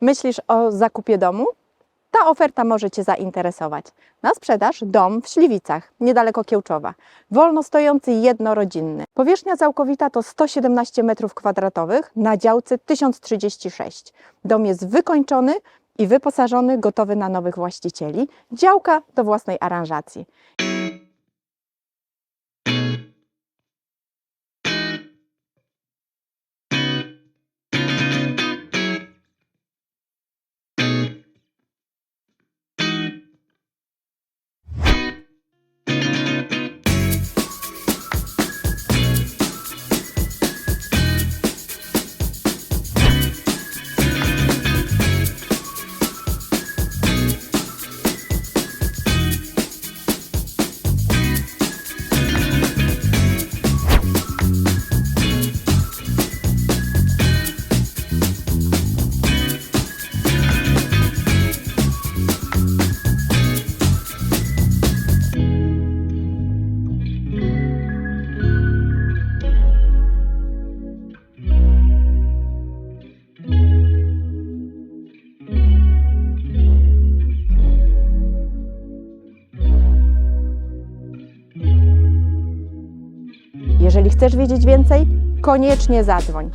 Myślisz o zakupie domu? Ta oferta może Cię zainteresować. Na sprzedaż dom w Śliwicach, niedaleko Kiełczowa. Wolno stojący jednorodzinny. Powierzchnia całkowita to 117 m2 na działce 1036. Dom jest wykończony i wyposażony, gotowy na nowych właścicieli. Działka do własnej aranżacji. Jeżeli chcesz wiedzieć więcej, koniecznie zadzwoń.